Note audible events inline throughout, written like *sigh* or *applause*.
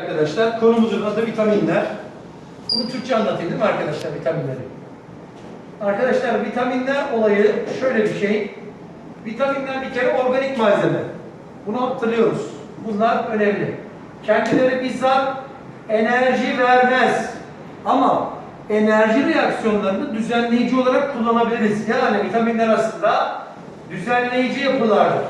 Arkadaşlar konumuzun adı vitaminler. Bunu Türkçe anlatayım değil mi arkadaşlar vitaminleri? Arkadaşlar vitaminler olayı şöyle bir şey. Vitaminler bir kere organik malzeme. Bunu hatırlıyoruz. Bunlar önemli. Kendileri bizzat enerji vermez. Ama enerji reaksiyonlarını düzenleyici olarak kullanabiliriz. Yani vitaminler aslında düzenleyici yapılardır.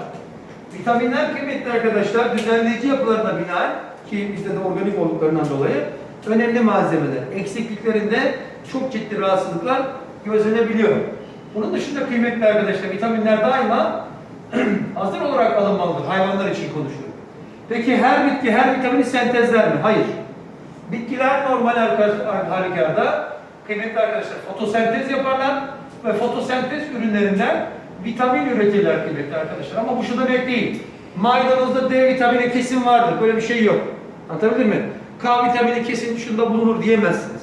Vitaminler kıymetli arkadaşlar düzenleyici yapılarına binaen ki bizde de organik olduklarından dolayı önemli malzemeler. Eksikliklerinde çok ciddi rahatsızlıklar gözlenebiliyor. Bunun dışında kıymetli arkadaşlar vitaminler daima *clears throat* hazır olarak alınmalıdır. Hayvanlar için konuşuyorum. Peki her bitki her vitamini sentezler mi? Hayır. Bitkiler normal halükarda kıymetli arkadaşlar fotosentez yaparlar ve fotosentez ürünlerinden vitamin üretirler kıymetli arkadaşlar. Ama bu şu demek değil. Maydanozda D vitamini kesin vardır. Böyle bir şey yok. Anlatabildim mi? K vitamini kesin şunda bulunur diyemezsiniz.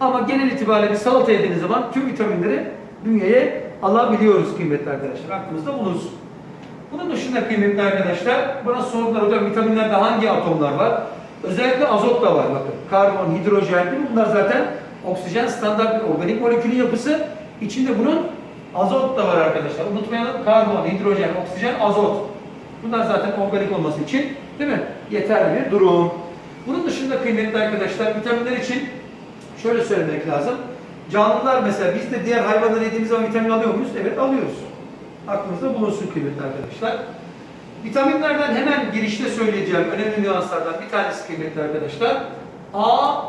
Ama genel itibariyle bir salata yediğiniz zaman tüm vitaminleri bünyeye alabiliyoruz kıymetli arkadaşlar. Aklınızda bulunsun. Bunun dışında kıymetli arkadaşlar, bana sordular hocam vitaminlerde hangi atomlar var? Özellikle azot da var bakın. Karbon, hidrojen değil mi? Bunlar zaten oksijen standart bir organik molekülün yapısı. İçinde bunun azot da var arkadaşlar. Unutmayalım karbon, hidrojen, oksijen, azot. Bunlar zaten organik olması için değil mi? Yeterli bir durum. Bunun dışında kıymetli arkadaşlar vitaminler için şöyle söylemek lazım. Canlılar mesela biz de diğer hayvanları yediğimiz zaman vitamin alıyor muyuz? Evet alıyoruz. Aklınızda bulunsun kıymetli arkadaşlar. Vitaminlerden hemen girişte söyleyeceğim önemli nüanslardan bir tanesi kıymetli arkadaşlar. A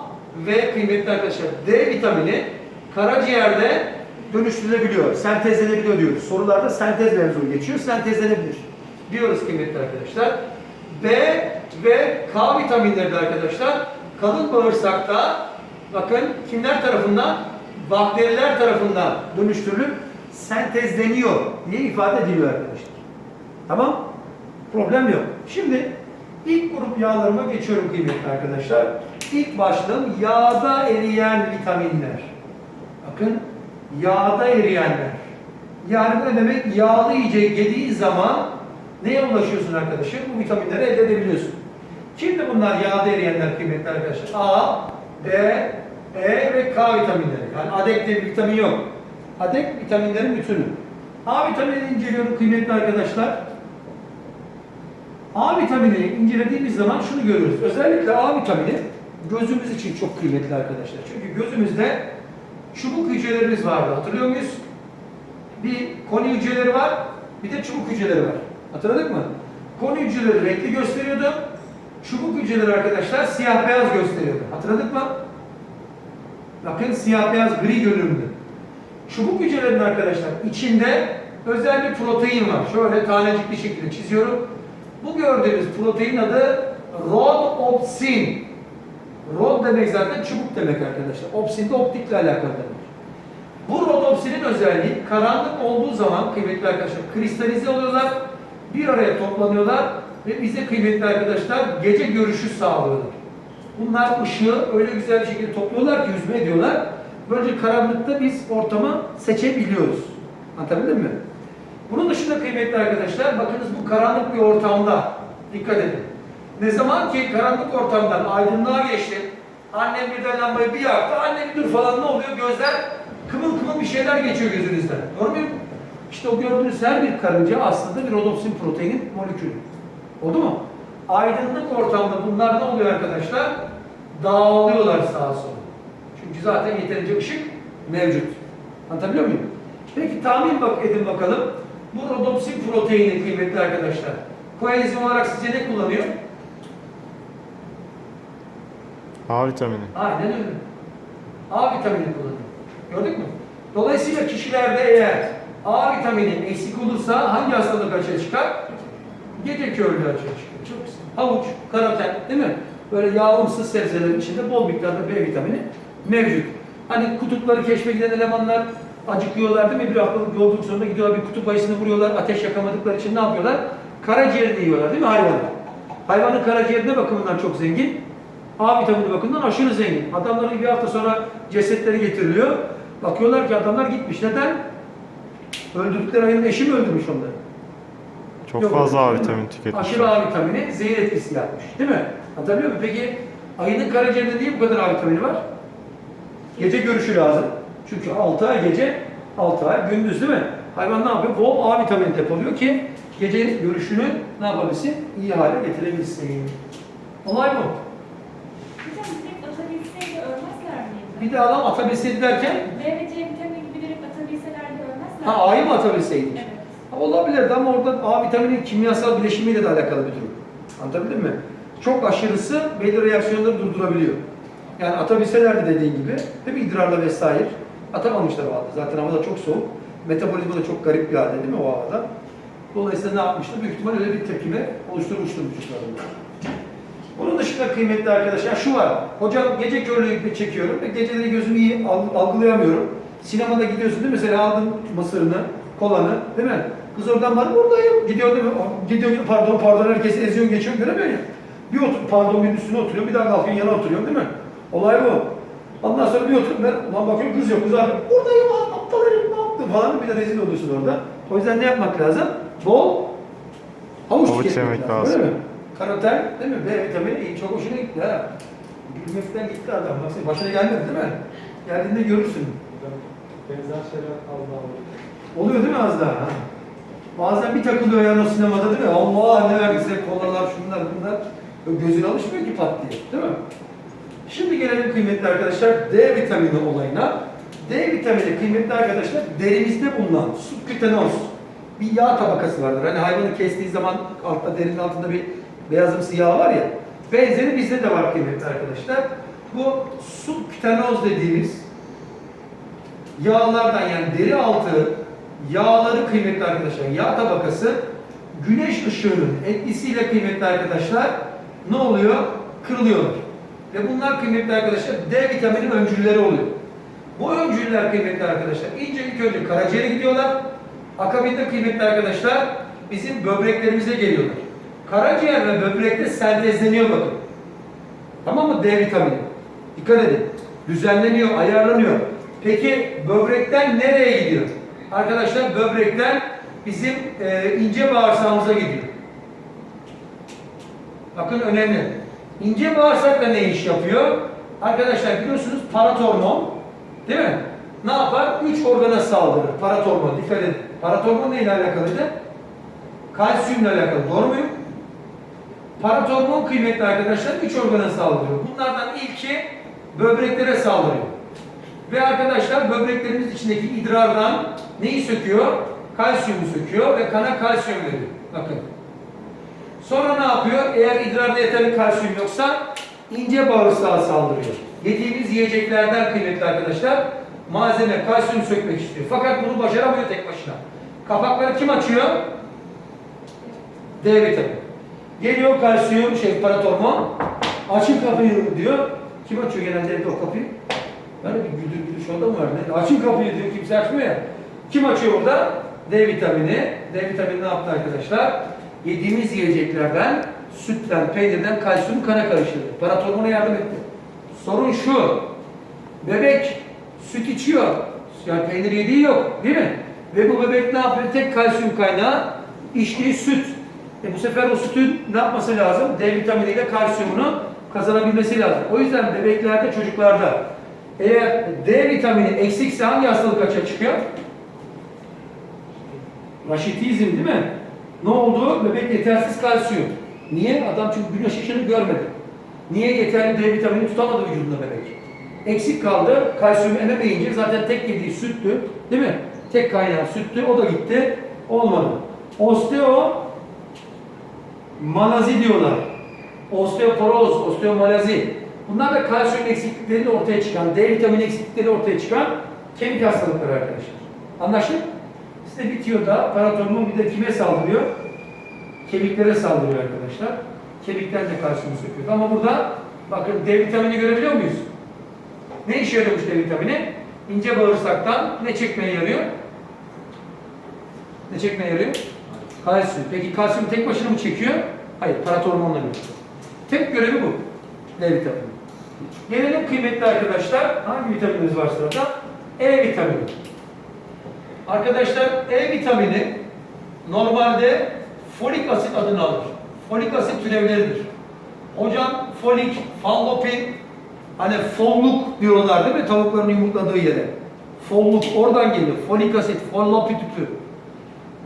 ve kıymetli arkadaşlar D vitamini karaciğerde dönüştürülebiliyor, sentezlenebiliyor diyoruz. Sorularda sentez mevzu geçiyor, sentezlenebilir diyoruz kıymetli arkadaşlar. B ve K vitaminleri de arkadaşlar kalın bağırsakta bakın kimler tarafından? Bakteriler tarafından dönüştürülüp sentezleniyor diye ifade ediliyor arkadaşlar. Tamam? Problem yok. Şimdi ilk grup yağlarıma geçiyorum kıymetli arkadaşlar. İlk başlığım yağda eriyen vitaminler. Bakın yağda eriyenler. Yani bu ne demek? Yağlı yiyecek yediğin zaman neye ulaşıyorsun arkadaşım? Bu vitaminleri elde edebiliyorsun. Şimdi bunlar yağda eriyenler kıymetli arkadaşlar. A, D, E ve K vitaminleri. Yani ADEK diye bir vitamin yok. ADEK vitaminlerin bütünü. A vitaminini inceliyorum kıymetli arkadaşlar. A vitaminini incelediğimiz zaman şunu görüyoruz. Özellikle A vitamini gözümüz için çok kıymetli arkadaşlar. Çünkü gözümüzde çubuk hücrelerimiz vardı. Hatırlıyor muyuz? Bir koni hücreleri var, bir de çubuk hücreleri var. Hatırladık mı? Koni hücreleri renkli gösteriyordu. Çubuk hücreleri arkadaşlar siyah beyaz gösteriyordu. Hatırladık mı? Bakın siyah beyaz gri görünümlü. Çubuk hücrelerinin arkadaşlar içinde özel bir protein var. Şöyle tanecikli şekilde çiziyorum. Bu gördüğünüz protein adı rhodopsin. Rod demek zaten çubuk demek arkadaşlar. Opsin de optikle alakalı demek. Bu rhodopsinin özelliği karanlık olduğu zaman kıymetli arkadaşlar kristalize oluyorlar. Bir araya toplanıyorlar ve bize kıymetli arkadaşlar gece görüşü sağlıyorlar. Bunlar ışığı öyle güzel bir şekilde topluyorlar ki yüzme ediyorlar. Böylece karanlıkta biz ortamı seçebiliyoruz. Anlatabildim mi? Bunun dışında kıymetli arkadaşlar bakınız bu karanlık bir ortamda dikkat edin. Ne zaman ki karanlık ortamdan aydınlığa geçti, annem birden lambayı bir yaktı, anne bir dur falan ne oluyor? Gözler kımıl kımıl bir şeyler geçiyor gözünüzden. Doğru muyum? İşte o gördüğünüz her bir karınca aslında bir rodopsin proteinin molekülü. Oldu mu? Aydınlık ortamda bunlar ne oluyor arkadaşlar? Dağılıyorlar sağa sola. Çünkü zaten yeterince ışık mevcut. Anlatabiliyor muyum? Peki tahmin bak edin bakalım. Bu rodopsin proteini kıymetli arkadaşlar. Koenzim olarak sizce ne kullanıyor? A vitamini. Aynen öyle. A vitamini kullanıyor. Gördük mü? Dolayısıyla kişilerde eğer A vitamini eksik olursa hangi hastalık açığa çıkar? Gece körlüğü açığa çıkıyor. Çok güzel. Havuç, karaten değil mi? Böyle yağımsı sebzelerin içinde bol miktarda B vitamini mevcut. Hani kutupları keşfe giden elemanlar acıkıyorlar değil mi? Bir haftalık yolculuk sonunda gidiyorlar bir kutup ayısını vuruyorlar. Ateş yakamadıkları için ne yapıyorlar? Karaciğerini yiyorlar değil mi hayvanın? Hayvanın karaciğeri ne bakımından çok zengin? A vitamini bakımından aşırı zengin. Adamların bir hafta sonra cesetleri getiriliyor. Bakıyorlar ki adamlar gitmiş. Neden? Öldürdükleri ayının eşi mi öldürmüş onları? Çok Yok, fazla A vitamini tüketmişler. Aşırı A vitamini zehir etkisi yapmış. Değil mi? Anlatabiliyor muyum? Peki ayının karaciğerinde niye bu kadar A vitamini var? Gece görüşü lazım. Çünkü 6 ay gece, 6 ay gündüz değil mi? Hayvan ne yapıyor? Bol A vitamini depoluyor ki gece görüşünü ne yapabilsin? İyi hale getirebilsin. Olay bu. Hocam direkt atabilseydi ölmezler miydi? Bir de adam atabilseydi derken B ve C vitamini gibi direkt atabilselerdi ölmezler ha A'yı mı atabilseydik? Evet. Olabilirdi ama orada A vitaminin kimyasal bileşimiyle de alakalı bir durum. Anlatabildim mi? Çok aşırısı belli reaksiyonları durdurabiliyor. Yani atabilselerdi dediğin gibi, mi idrarla vesaire. Atamamışlar o havada. Zaten havada çok soğuk. Metabolizma da çok garip bir halde değil mi o havada? Dolayısıyla ne yapmıştı? Büyük ihtimal öyle bir tepkime oluşturmuştur vücutlarında. Bunun dışında kıymetli arkadaşlar şu var. Hocam gece körlüğü çekiyorum ve geceleri gözümü iyi al- algılayamıyorum. Sinemada gidiyorsun değil mi? Mesela aldın mısırını, kolanı değil mi? Kız oradan var buradayım. Gidiyor değil mi? Gidiyor pardon pardon herkesi eziyor geçiyor göremiyor ya. Bir otur pardon bir üstüne oturuyor bir daha kalkıyor yana oturuyor değil mi? Olay bu. Ondan sonra bir oturup ben ulan bakıyorum kız yok kız abi buradayım abi aptal herif ne yaptın falan bir de rezil oluyorsun orada. O yüzden ne yapmak lazım? Bol havuç, Havuç tüketmek yemek lazım. lazım. Değil mi? Karoten değil mi? B vitamini iyi. Çok hoşuna gitti ha. Gülmekten gitti adam. Baksana başına gelmedi değil mi? Geldiğinde görürsün. Benzer şeyler az daha oluyor. Oluyor değil mi az daha? Ha? Bazen bir takılıyor yani o sinemada değil mi? Allah ne verdiyse kolalar şunlar bunlar. Gözüne alışmıyor ki pat diye. Değil mi? Şimdi gelelim kıymetli arkadaşlar D vitamini olayına. D vitamini kıymetli arkadaşlar derimizde bulunan subkütenoz bir yağ tabakası vardır. Hani hayvanı kestiği zaman altta derinin altında bir beyazımsı yağ var ya. Benzeri bizde de var kıymetli arkadaşlar. Bu subkütenoz dediğimiz yağlardan yani deri altı yağları kıymetli arkadaşlar yağ tabakası güneş ışığının etkisiyle kıymetli arkadaşlar ne oluyor? Kırılıyorlar. Ve bunlar kıymetli arkadaşlar D vitamini öncülleri oluyor. Bu öncüller kıymetli arkadaşlar ince ilk önce karaciğere gidiyorlar. Akabinde kıymetli arkadaşlar bizim böbreklerimize geliyorlar. Karaciğer ve böbrekte sentezleniyor bakın. Tamam mı D vitamini? Dikkat edin. Düzenleniyor, ayarlanıyor. Peki böbrekten nereye gidiyor? Arkadaşlar böbrekten bizim e, ince bağırsağımıza gidiyor. Bakın önemli. İnce bağırsak da ne iş yapıyor? Arkadaşlar biliyorsunuz paratormon değil mi? Ne yapar? Üç organa saldırır. Paratormon. Dikkat edin. Paratormon neyle alakalıydı? Kalsiyumla alakalı. Doğru muyum? Paratormon kıymetli arkadaşlar üç organa saldırıyor. Bunlardan ilki böbreklere saldırıyor. Ve arkadaşlar böbreklerimiz içindeki idrardan neyi söküyor? Kalsiyumu söküyor ve kana kalsiyum veriyor. Bakın. Sonra ne yapıyor? Eğer idrarda yeterli kalsiyum yoksa ince bağırsağa saldırıyor. Yediğimiz yiyeceklerden kıymetli arkadaşlar malzeme kalsiyum sökmek istiyor. Fakat bunu başaramıyor tek başına. Kapakları kim açıyor? D vitamini. Geliyor kalsiyum, şey paratormon. Açın kapıyı diyor. Kim açıyor genelde o kapıyı? Yani bir güdür güdür şu anda mı var? Ne? Açın kapıyı diyor kimse açmıyor. Kim açıyor orada? D vitamini. D vitamini ne yaptı arkadaşlar? Yediğimiz yiyeceklerden, sütten, peynirden kalsiyum kana karıştırdı. Paratormona yardım etti. Sorun şu. Bebek süt içiyor. Yani peynir yediği yok değil mi? Ve bu bebek ne yapıyor? Tek kalsiyum kaynağı içtiği süt. E bu sefer o sütün ne yapması lazım? D vitaminiyle kalsiyumunu kazanabilmesi lazım. O yüzden bebeklerde, çocuklarda eğer D vitamini eksikse hangi hastalık açığa çıkıyor? Raşitizm değil mi? Ne oldu? Bebek yetersiz kalsiyum. Niye? Adam çünkü güneş ışığını görmedi. Niye yeterli D vitamini tutamadı vücudunda bebek? Eksik kaldı. Kalsiyum ememeyince zaten tek yediği süttü. Değil mi? Tek kaynağı süttü. O da gitti. Olmadı. Osteo malazi diyorlar. Osteoporoz, osteomalazi. Bunlar da kalsiyum eksiklikleri ortaya çıkan, D vitamini eksiklikleri ortaya çıkan kemik hastalıkları arkadaşlar. Anlaştık? İşte bitiyor da paratormon bir de kime saldırıyor? Kemiklere saldırıyor arkadaşlar. Kemikten de kalsiyumu söküyor. Ama burada bakın D vitamini görebiliyor muyuz? Ne işe yarıyormuş D vitamini? İnce bağırsaktan ne çekmeye yarıyor? Ne çekmeye yarıyor? Kalsiyum. Peki kalsiyum tek başına mı çekiyor? Hayır, paratormonla birlikte. Tek görevi bu. D vitamini. Gelelim kıymetli arkadaşlar. Hangi vitaminimiz var sırada? E vitamini. Arkadaşlar E vitamini normalde folik asit adını alır. Folik asit türevleridir. Hocam folik, fallopin, hani folluk diyorlar değil mi? Tavukların yumurtladığı yere. Folluk oradan geliyor. Folik asit, fallopitüpü.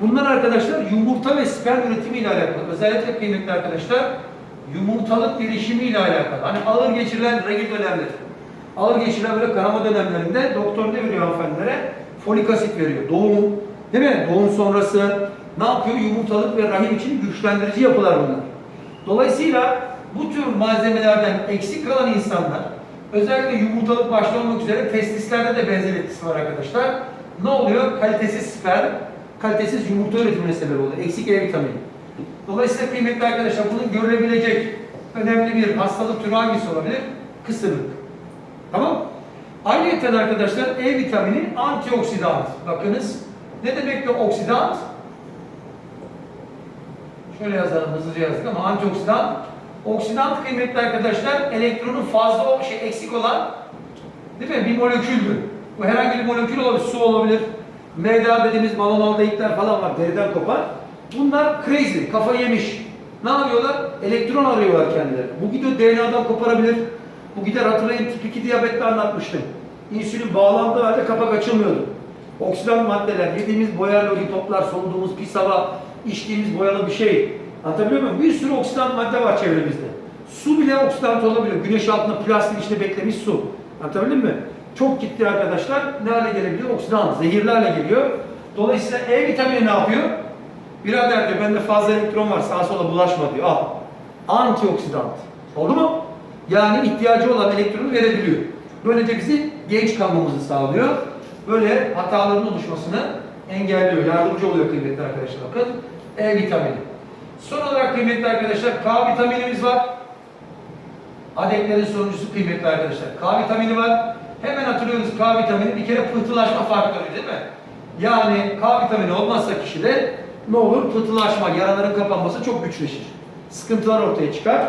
Bunlar arkadaşlar yumurta ve sperm üretimi ile alakalı. Özellikle kıymetli arkadaşlar yumurtalık gelişimi ile alakalı. Hani ağır geçirilen regl dönemleri, ağır geçirilen böyle kanama dönemlerinde doktor ne veriyor hanımefendilere? Folik asit veriyor. Doğum, değil mi? Doğum sonrası ne yapıyor? Yumurtalık ve rahim için güçlendirici yapılar bunlar. Dolayısıyla bu tür malzemelerden eksik kalan insanlar özellikle yumurtalık başta olmak üzere testislerde de benzer etkisi var arkadaşlar. Ne oluyor? Kalitesiz sperm, kalitesiz yumurta üretimine sebep oluyor. Eksik E vitamini. Dolayısıyla kıymetli arkadaşlar bunun görülebilecek önemli bir hastalık türü hangisi olabilir? Kısırlık. Tamam? Ayrıca arkadaşlar E vitamini antioksidan. Bakınız ne demek de oksidan? Şöyle yazalım hızlıca yazdık ama antioksidan. Oksidan kıymetli arkadaşlar elektronu fazla şey eksik olan değil mi? Bir moleküldür. Bu herhangi bir molekül olabilir, su olabilir. MDA dediğimiz malonaldehitler falan var deriden kopar. Bunlar crazy, kafa yemiş. Ne yapıyorlar? Elektron arıyorlar kendileri. Bu gidiyor DNA'dan koparabilir. Bu gider hatırlayın tip 2 diyabette anlatmıştım. İnsülin bağlandığı halde kapak açılmıyordu. Oksidan maddeler, yediğimiz boyalı toplar, soluduğumuz pis hava, içtiğimiz boyalı bir şey. Anlatabiliyor muyum? Bir sürü oksidan madde var çevremizde. Su bile oksidant olabilir. Güneş altında plastik içinde beklemiş su. Anlatabildim mi? Çok gitti arkadaşlar. Ne hale gelebiliyor? Oksidan, zehirli hale geliyor. Dolayısıyla E vitamini ne yapıyor? Birader diyor bende fazla elektron var sağa sola bulaşma diyor. Al. Antioksidant. Oldu mu? Yani ihtiyacı olan elektronu verebiliyor. Böylece bizi genç kalmamızı sağlıyor. Böyle hataların oluşmasını engelliyor, yardımcı oluyor kıymetli arkadaşlar. Bakın E vitamini. Son olarak kıymetli arkadaşlar K vitaminimiz var. Adeklerin sonuncusu kıymetli arkadaşlar. K vitamini var. Hemen hatırlıyoruz K vitamini bir kere pıhtılaşma faktörü değil mi? Yani K vitamini olmazsa kişide ne olur? Pıhtılaşma, yaraların kapanması çok güçleşir. Sıkıntılar ortaya çıkar.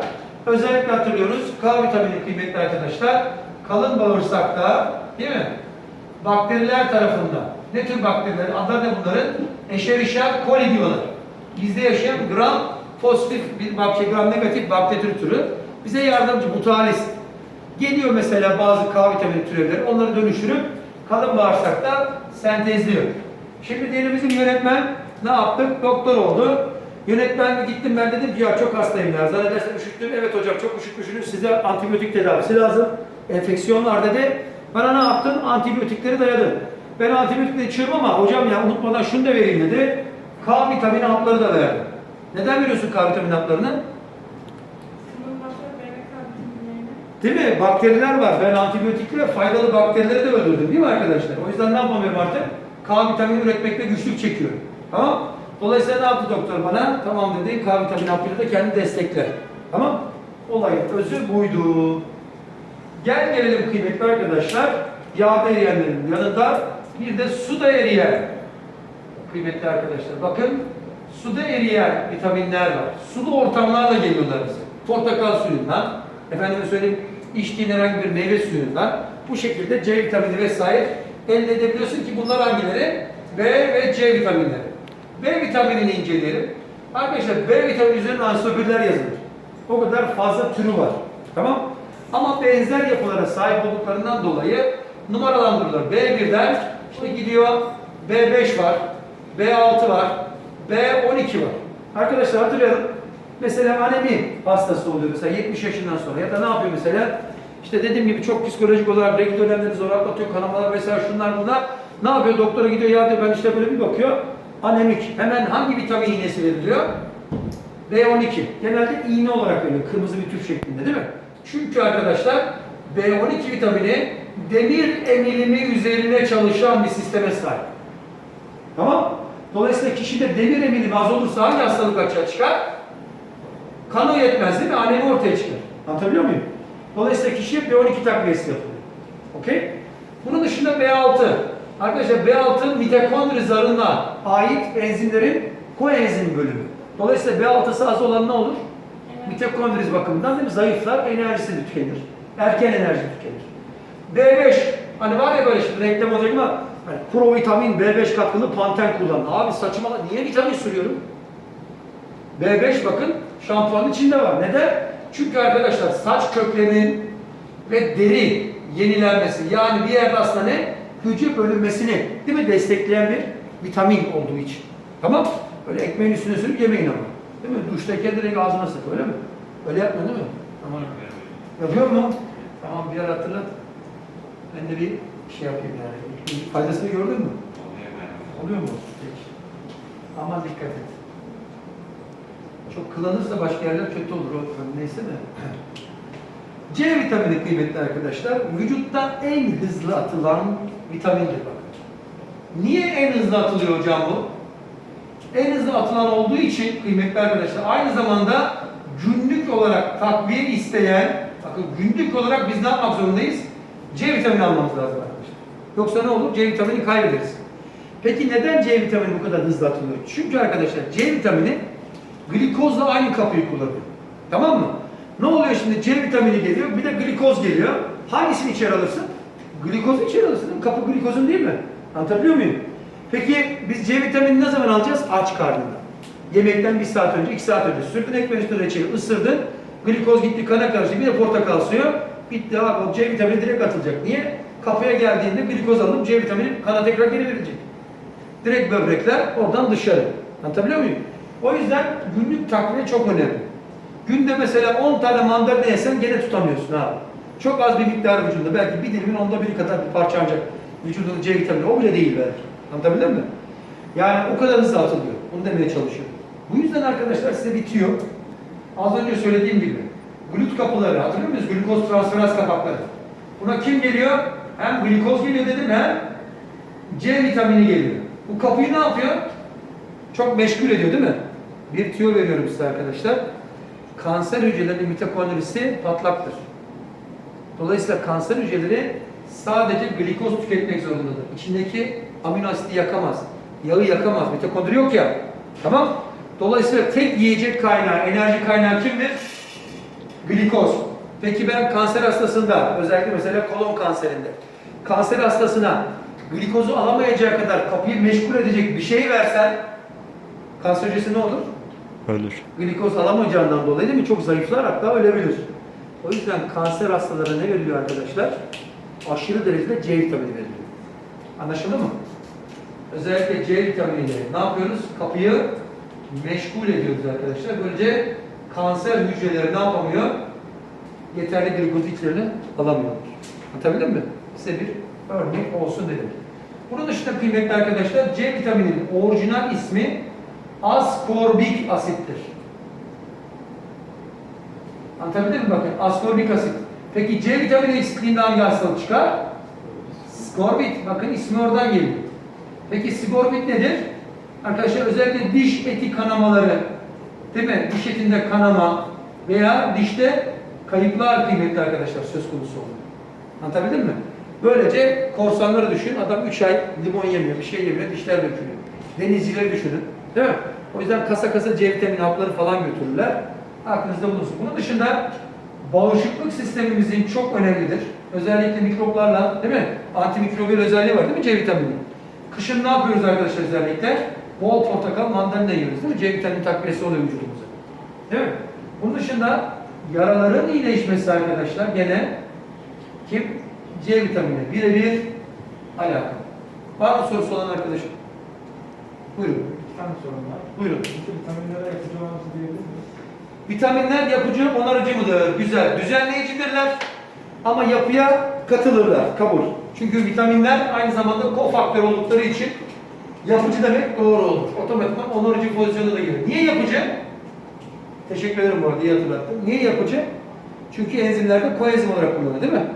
Özellikle hatırlıyoruz K vitamini kıymetli arkadaşlar kalın bağırsakta değil mi? Bakteriler tarafından. Ne tür bakteriler? Adlar ne bunların? Escherichia coli diyorlar. Bizde yaşayan gram pozitif bir bakteri, gram negatif bakteri türü. Bize yardımcı, mutualist. Geliyor mesela bazı K vitamini türevleri, onları dönüştürüp kalın bağırsakta sentezliyor. Şimdi diyelim bizim yönetmen ne yaptık? Doktor oldu. Yönetmen gittim ben dedim ki ya çok hastayım ya. Zannedersem üşüttüm. Evet hocam çok üşütmüşsünüz. Size antibiyotik tedavisi lazım. Enfeksiyon var dedi. Bana ne yaptın? Antibiyotikleri dayadın. Ben antibiyotikleri içiyorum ama hocam ya unutmadan şunu da vereyim dedi. K vitamini hapları da verdim. Neden veriyorsun K vitamini haplarını? Değil mi? Bakteriler var. Ben antibiyotikli ve faydalı bakterileri de öldürdüm değil mi arkadaşlar? O yüzden ne yapamıyorum artık? K vitamini üretmekte güçlük çekiyorum. Tamam? Dolayısıyla ne yaptı doktor bana? Tamam dedi. K vitamini hapları da kendi destekler. Tamam? Olayın özü buydu. Gel gelelim kıymetli arkadaşlar. Yağda eriyenlerin yanında bir de suda eriyen kıymetli arkadaşlar. Bakın suda eriyen vitaminler var. Sulu ortamlarla geliyorlar bize. Portakal suyundan, efendime söyleyeyim içtiğin herhangi bir meyve suyundan bu şekilde C vitamini vesaire elde edebiliyorsun ki bunlar hangileri? B ve C vitaminleri. B vitaminini inceleyelim. Arkadaşlar B vitamini üzerine ansiklopediler yazılır. O kadar fazla türü var. Tamam? Ama benzer yapılara sahip olduklarından dolayı numaralandırılır. B1'den işte gidiyor B5 var, B6 var, B12 var. Arkadaşlar hatırlayalım. Mesela anemi hastası oluyor mesela 70 yaşından sonra ya da ne yapıyor mesela? İşte dediğim gibi çok psikolojik olarak regl dönemleri zor atlatıyor, kanamalar vesaire şunlar bunlar. Ne yapıyor? Doktora gidiyor ya diyor ben işte böyle bir bakıyor. Anemik. Hemen hangi vitamin iğnesi veriliyor? B12. Genelde iğne olarak veriliyor. Kırmızı bir tüp şeklinde değil mi? Çünkü arkadaşlar B12 vitamini demir emilimi üzerine çalışan bir sisteme sahip. Tamam? Dolayısıyla kişide demir emilimi az olursa hangi hastalık açığa çıkar? Kanı yetmez değil mi? Anemi ortaya çıkar. Anlatabiliyor muyum? Dolayısıyla kişiye B12 takviyesi yapılıyor. Okey? Bunun dışında B6. Arkadaşlar B6 mitokondri zarına ait enzimlerin koenzim bölümü. Dolayısıyla B6'sı az olan ne olur? Mitokondriz bakımından değil mi? Zayıflar, enerjisi de tükenir. Erken enerji tükenir. B5, hani var ya böyle şimdi reklam olacak ama hani provitamin B5 katkılı panten kullan. Abi saçmalama niye vitamin sürüyorum? B5 bakın şampuanın içinde var. Neden? Çünkü arkadaşlar saç köklerinin ve deri yenilenmesi yani bir yerde aslında ne? Hücre bölünmesini değil mi? destekleyen bir vitamin olduğu için. Tamam? Böyle ekmeğin üstüne sürüp yemeyin ama. Değil mi? Duştayken direkt ağzına sık öyle mi? Öyle yapmıyor değil mi? Tamam. Yapıyor mu? Tamam bir ara hatırlat. Ben de bir şey yapayım yani. Faydasını gördün mü? Oluyor mu? Peki. Aman dikkat et. Çok kılanırsa başka yerler kötü olur. O neyse de. C vitamini kıymetli arkadaşlar. Vücutta en hızlı atılan vitamindir bakın. Niye en hızlı atılıyor hocam bu? En hızlı atılan olduğu için kıymetli arkadaşlar aynı zamanda günlük olarak takviye isteyen, bakın günlük olarak biz ne yapmak zorundayız? C vitamini almamız lazım arkadaşlar. Yoksa ne olur? C vitamini kaybederiz. Peki neden C vitamini bu kadar hızlı atılıyor? Çünkü arkadaşlar C vitamini glikozla aynı kapıyı kullanıyor. Tamam mı? Ne oluyor şimdi? C vitamini geliyor, bir de glikoz geliyor. Hangisini içeri alırsın? Glikozu içeri alırsın değil mi? Kapı glikozun değil mi? Anlatabiliyor muyum? Peki biz C vitamini ne zaman alacağız? Aç karnında. Yemekten bir saat önce, iki saat önce sürdün ekmeğin üstüne reçeli ısırdın. Glikoz gitti kana karıştı. Bir de portakal suyu. Bitti abi. C vitamini direkt atılacak. Niye? Kapıya geldiğinde glikoz alınıp C vitamini kana tekrar geri verilecek. Direkt böbrekler oradan dışarı. Anlatabiliyor muyum? O yüzden günlük takviye çok önemli. Günde mesela 10 tane mandalina yesen gene tutamıyorsun abi. Çok az bir miktar vücudunda. Belki bir dilimin onda biri kadar bir parça ancak vücudunda C vitamini. O bile değil belki. Anlatabildim mi? Yani o kadar hızlı atılıyor. Onu demeye çalışıyorum. Bu yüzden arkadaşlar size bitiyor. Az önce söylediğim gibi. Glut kapıları hatırlıyor musunuz? Glukoz transferaz kapakları. Buna kim geliyor? Hem glikoz geliyor dedim hem C vitamini geliyor. Bu kapıyı ne yapıyor? Çok meşgul ediyor değil mi? Bir tüyo veriyorum size arkadaşlar. Kanser hücrelerinin mitokondrisi patlaktır. Dolayısıyla kanser hücreleri sadece glikoz tüketmek zorundadır. İçindeki amino asidi yakamaz. Yağı yakamaz. Mitokondri yok ya. Tamam? Dolayısıyla tek yiyecek kaynağı, enerji kaynağı kimdir? Glikoz. Peki ben kanser hastasında, özellikle mesela kolon kanserinde, kanser hastasına glikozu alamayacağı kadar kapıyı meşgul edecek bir şey versen, kanser hücresi ne olur? Ölür. glikoz alamayacağından dolayı değil mi? Çok zayıflar hatta ölebilir. O yüzden kanser hastalara ne veriliyor arkadaşlar? Aşırı derecede C vitamini veriliyor. Anlaşıldı mı? Özellikle C vitaminiyle ne yapıyoruz? Kapıyı meşgul ediyoruz arkadaşlar. Böylece kanser hücreleri ne yapamıyor? Yeterli glikozu içlerine alamıyorlar. Anlatabildim mi? Size bir örnek olsun dedim. Bunun dışında kıymetli arkadaşlar C vitamininin orijinal ismi askorbik asittir. Anlatabildim mi bakın? Askorbik asit. Peki C vitamini eksikliğinde hangi hastalık çıkar? Skorbit. Bakın ismi oradan geliyor. Peki skorbit nedir? Arkadaşlar özellikle diş eti kanamaları, değil mi? Diş etinde kanama veya dişte kayıplar kıymetli arkadaşlar söz konusu oluyor. Anlatabildim mi? Böylece korsanları düşün. Adam 3 ay limon yemiyor, bir şey yemiyor, dişler dökülüyor. Denizcileri düşünün. Değil mi? O yüzden kasa kasa C vitamini hapları falan götürürler. Aklınızda bulunsun. Bunun dışında bağışıklık sistemimizin çok önemlidir. Özellikle mikroplarla, değil mi? Antimikrobiyal özelliği var değil mi C vitamini? Kışın ne yapıyoruz arkadaşlar özellikle? Bol portakal, mandalina yiyoruz değil mi? C vitamini takviyesi oluyor vücudumuza. Değil mi? Bunun dışında yaraların iyileşmesi arkadaşlar gene kim? C vitamini birebir alakalı. Var mı sorusu olan arkadaşım? Buyurun. Bir tane sorum var. Buyurun. Bu vitaminlere yapıcı olmamızı diyebilir miyiz? Vitaminler yapıcı, onarıcı mıdır? Güzel. Düzenleyicidirler. Ama yapıya katılırlar. Kabul. Çünkü vitaminler aynı zamanda kofaktör oldukları için yapıcı demek doğru olur. Otomatikman onarıcı pozisyonuna da gelir. Niye yapıcı? Teşekkür ederim bu arada iyi hatırlattın. Niye yapıcı? Çünkü enzimlerde koenzim olarak kullanılıyor değil mi?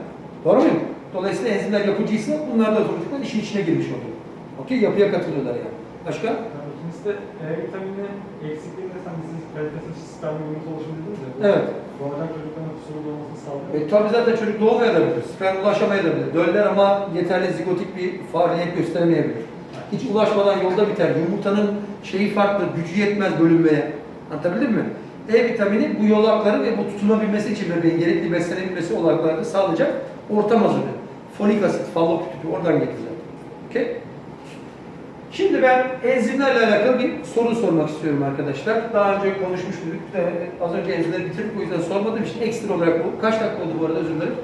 Doğru muyum? Dolayısıyla enzimler yapıcıysa bunlar da otomatikman işin içine girmiş oluyor. Okey? Yapıya katılıyorlar yani. Başka? De E vitamini eksikliğinde sen bizim kalitesiz spermiyumumuz oluşuyor dediniz ya. Evet. Doğacak çocukların kusuru doğmasını sağlıyor. E, tabii zaten çocuk doğmayabilir, sperm ulaşamayabilir. Döller ama yeterli zigotik bir faaliyet gösteremeyebilir. Hiç ulaşmadan yolda biter. Yumurtanın şeyi farklı, gücü yetmez bölünmeye. Anlatabildim mi? E vitamini bu yolakları ve bu tutunabilmesi için bebeğin gerekli beslenebilmesi olanaklarını sağlayacak ortam hazırlıyor. Folik asit, fallop tüpü oradan zaten. Okey? Şimdi ben enzimlerle alakalı bir soru sormak istiyorum arkadaşlar. Daha önce konuşmuştuk. Az önce enzimleri bitirdik o yüzden sormadığım için ekstra olarak bu. Kaç dakika oldu bu arada özür dilerim.